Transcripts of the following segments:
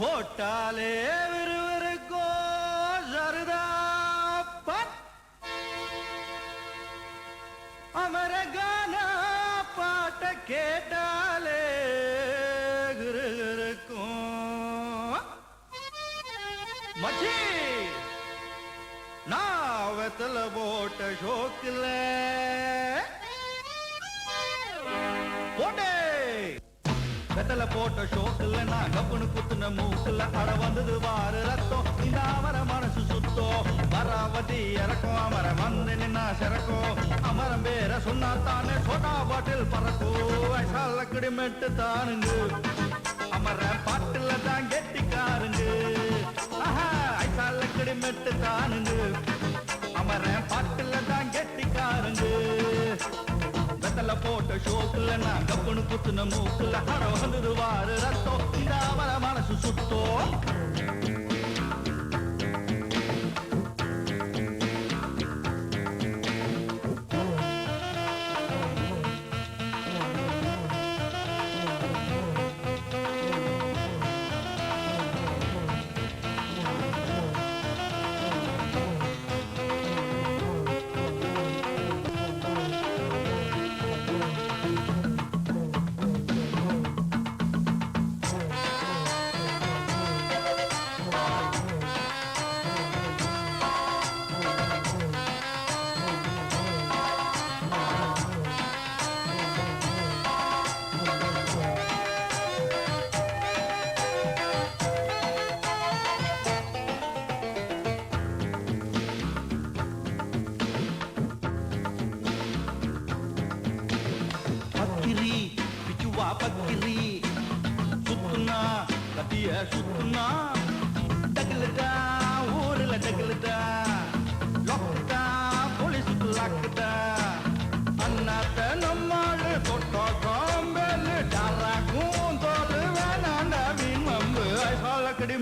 போட்டாலே விரு மேல போட்ட ஷோக்குல நான் கப்புனு குத்துன மூக்குல அட வந்தது வாரு ரத்தம். இந்த அமர மனசு சுத்தோ? வராவதி இறக்கும் அமர வந்து நின்னா சிறக்கும். அமரம் பேர சொன்னா தானே சோட்டா பாட்டில் பறக்கும். வயசால மெட்டு தானுங்க. அமர பாட்டுல தான் கெட்டிக்காருங்க. ஆஹா கிடிமெட்டு மெட்டு தானுங்க. போட்ட ஷோக்குல நான் கப்புனு குத்துன மூக்குல அட வந்தது வாரு ரத்தம். இந்த அவர மனசு சுத்தோ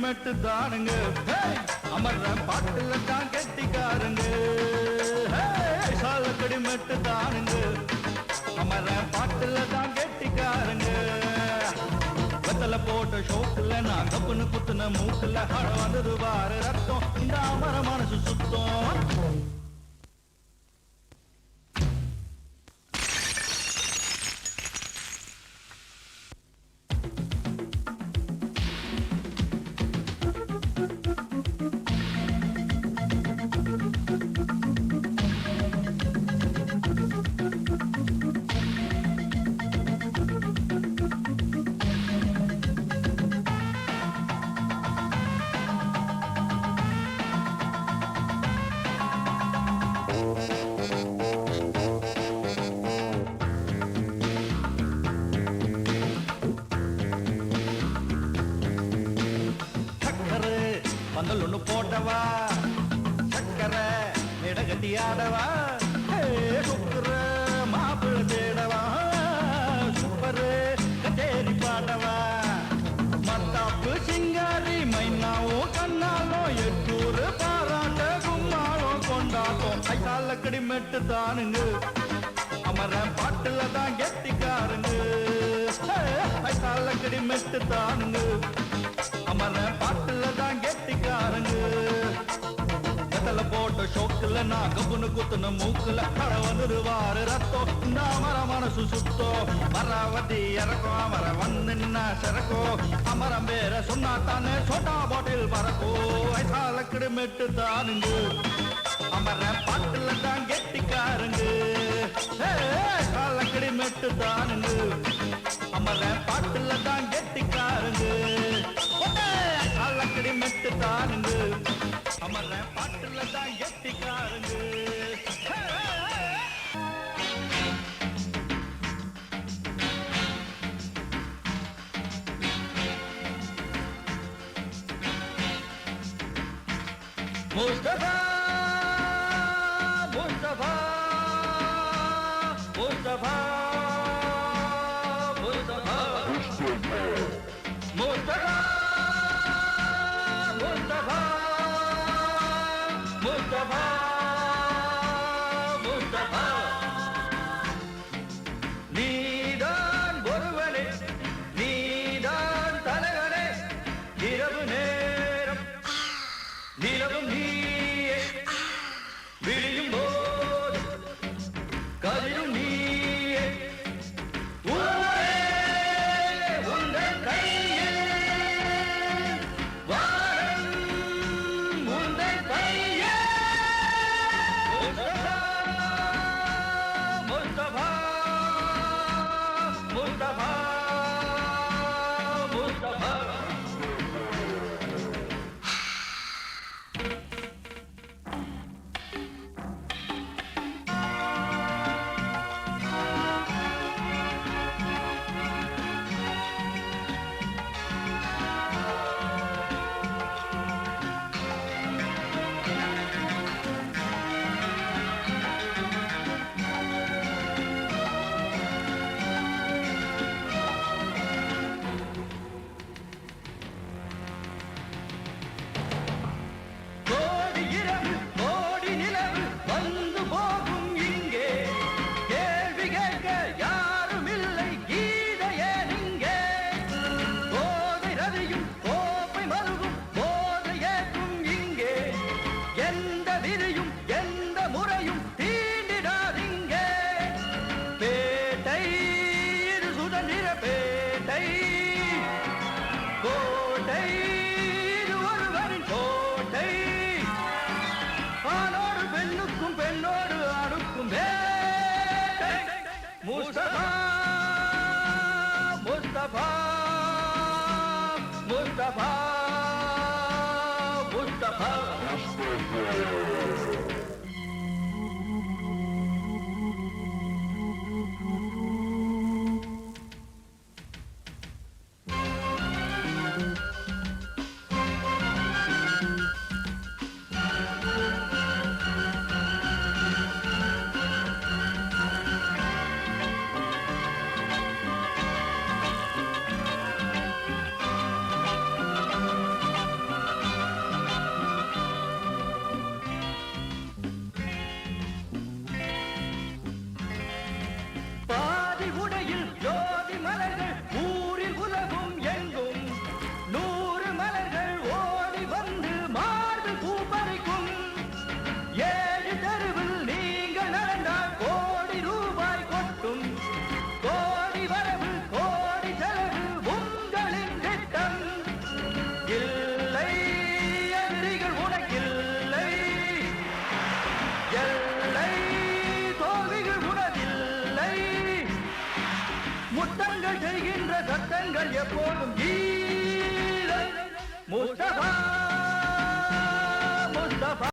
ஐசாலக்கடி தானுங்க. அமர்ற பாட்டுல தான் கெட்டிக்காருங்க. ஐசாலக்கடி மெட்டு தானுங்க. அமர பாட்டுல தான் கெட்டிக்காரங்க. வெத்தல போட்ட ஷோக்குல நான் கப்புனு குத்துன மூக்குல அட வந்தது வாரு ரத்தம். இந்த அமர மனசு சுத்தம். கும்மாளம் கொண்டாட்டம் கடிமெட்டு தானுங்க. அமர பாட்டுல தான் கெட்டிக்காருங்க. ஹே, கடிமெட்டு தானுங்க. அமர பாட்டுல தான் கெட்டிக்காருங்க. கத்தல போட்ட ஷோக்குல நான் கப்புனு குத்துன மூக்குல கட வந்துருவாரு ரத்தம். இந்த அமர மனசு சுத்தோ மரவதி இறக்கும் அமர வந்து நின்னா சிறக்கோ அமரம் பேர சொன்னா தானே சோட்டா பாட்டில் பறக்கோ ஐசாலக்கடி மெட்டு தானுங்க. அமர பாட்டுல தான் கெட்டிக்காரங்க. காலக்கடி மெட்டு தானுங்க அமர பாட்டுல தான் கெட்டிக்காரங்க. காலக்கடி மெட்டு தானுங்க அமர பாட்டுல தான் கெட்டிக்காரங்க. Mustafa! of. Oh. எல்லை தோல்விகள் உனதில்லை. முத்தங்கள் செய்கின்ற சத்தங்கள் எப்போதும் முஸ்தபா முஸ்தபா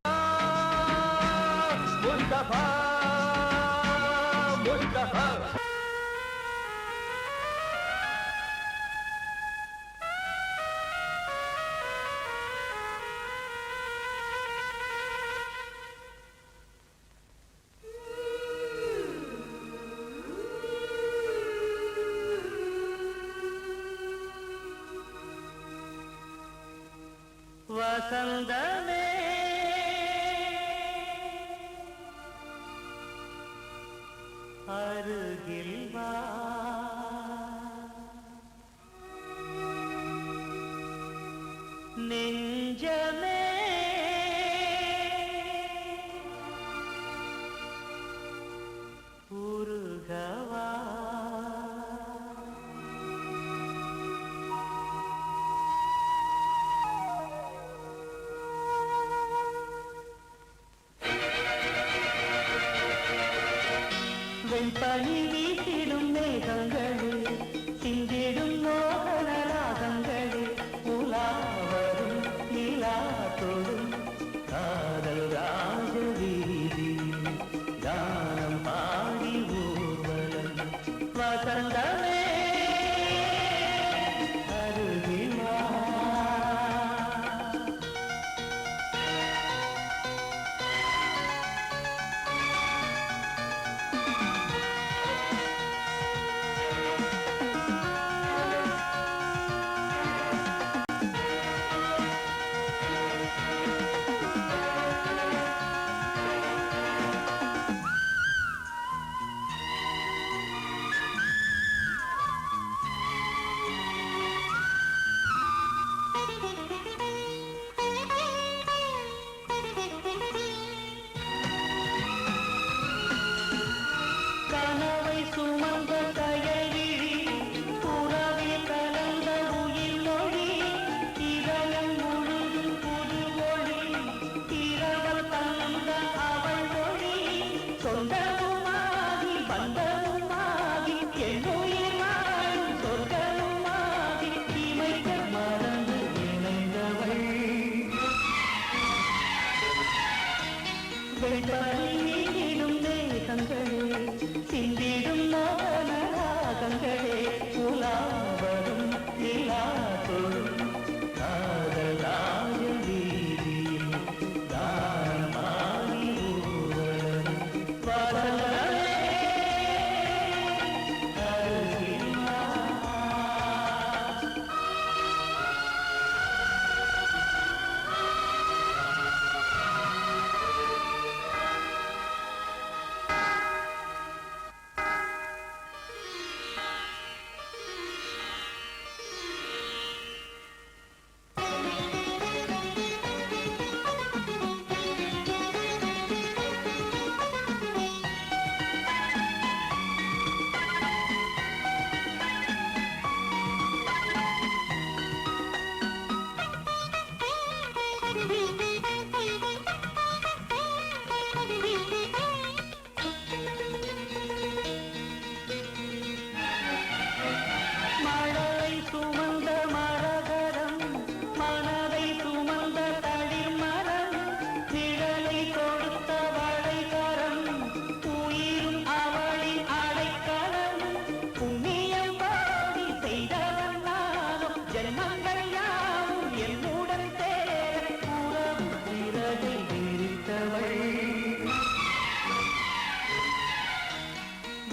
முஸ்தபா. வருகில்வா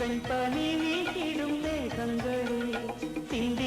பெண் பணி நீக்கிடும் மேகங்களே திங்கள்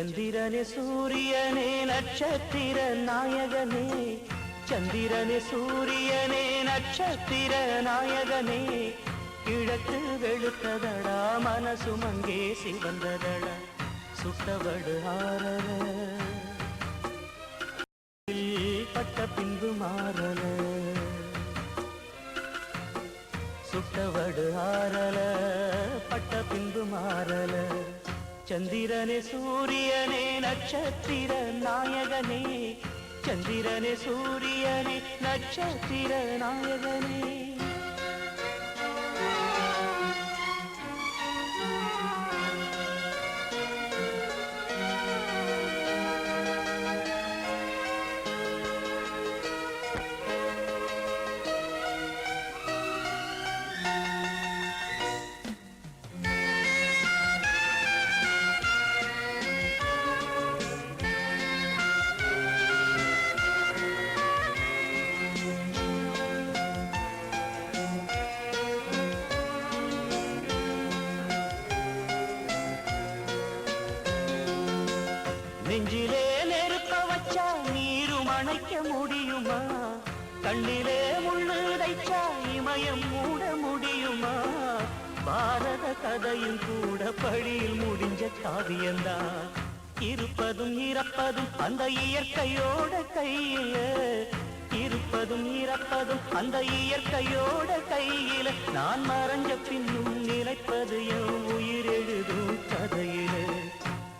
சந்திரனே சூரியனே நட்சத்திர நாயகனே. சந்திரனே சூரியனே நட்சத்திர நாயகனே. கிழக்கு வெளுத்ததடா மனசு மங்கே சிவந்ததடா. சுட்டவடு ஆரல பட்ட பின்பு மாறல. சுட்டவடு ஆறல பட்ட பின்பு மாறல. சந்திரனே சூரியனே நட்சத்திர நாயகனே. சந்திரனே சூரியனே நட்சத்திர நாயகனே. இருப்பதும் அந்த இயற்கையோட கையில. இருப்பதும் இறப்பதும் அந்த இயற்கையோட கையில. நான் மறைஞ்ச பின்னும் நினைப்பது என் உயிர் எழுதும் கதையிலே.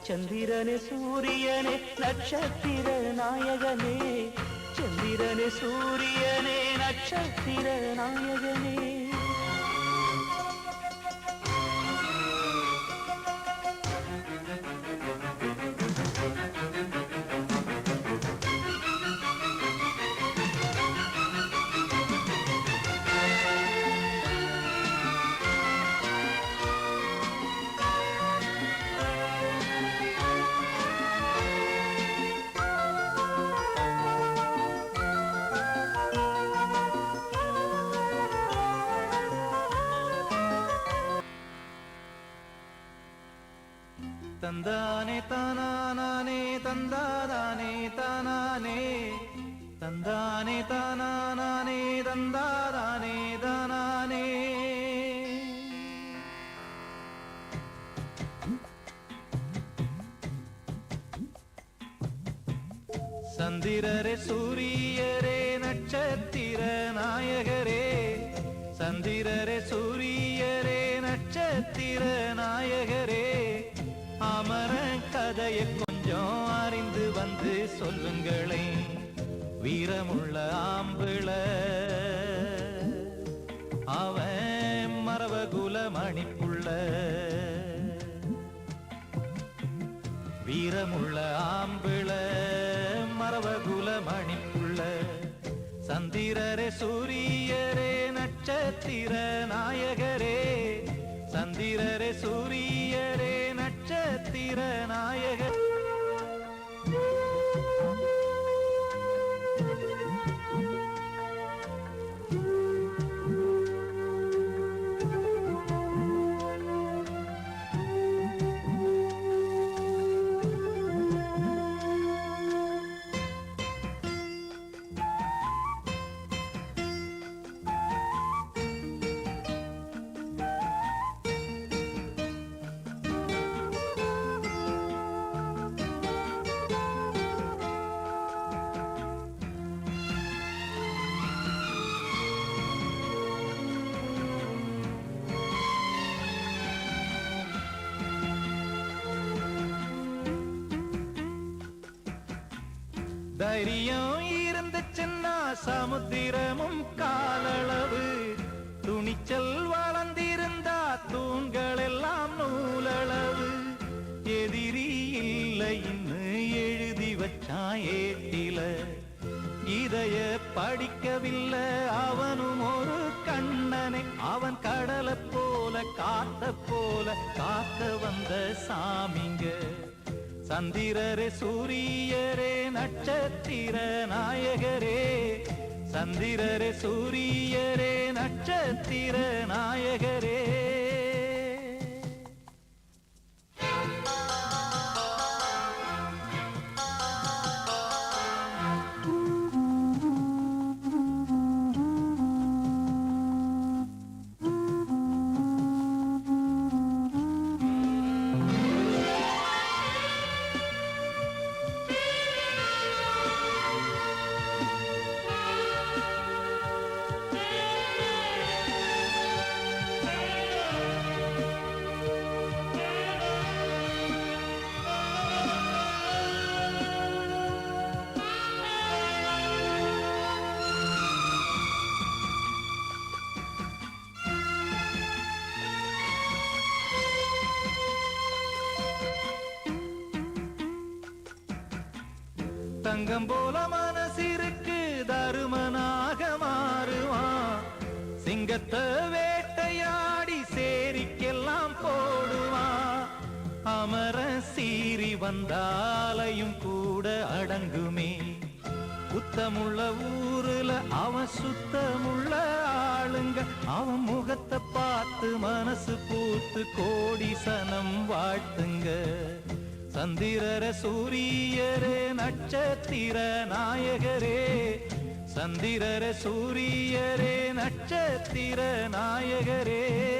சந்திரனே சூரியனே நட்சத்திர நாயகனே. சந்திரனே சூரியனே நட்சத்திர நாயகனே. நாயகரே அமர கதையை கொஞ்சம் அறிந்து வந்து சொல்லுங்களே. வீரமுள்ள ஆம்பிள அவன் மரவகுல மணிப்புள்ள வீரமுள்ள ஆம்பிள மரவகுல மணிப்புள்ள சந்திரரே சூரியரே நட்சத்திர நாயக தைரியம் இருந்துச்சுன்னா சமுத்திரமும் காலளவு. துணிச்சல் வளர்ந்திருந்தா தூண்கள் எல்லாம் நூலளவு. எதிரி இல்லைன்னு எழுதி வச்சான் ஏட்டில. இதய படிக்கவில்லை அவனும் ஒரு கண்ணனை. அவன் கடலை போல காத்த போல காக்க வந்த சாமிங்க. சந்திரரே சூரியரே நட்சத்திர சந்திர நாயகரே சந்திரரே சூரியரே நட்சத்திரரே. தங்கம் போல மனசிற்கு தருமனாக மாறுவான். சிங்கத்தை வேட்டையாடி சேரிக்கெல்லாம் போடுவான். அமர சீறி வந்தாலையும் கூட அடங்குமே. குத்தமுள்ள ஊருல அவன் சுத்தமுள்ள ஆளுங்க. அவன் முகத்தை பார்த்து மனசு பூத்து கோடி சனம் வாழ்த்துங்க. சந்திரர சூரியரே நட்சத்திர நாயகரே. சந்திரர சூரியரே நட்சத்திர நாயகரே.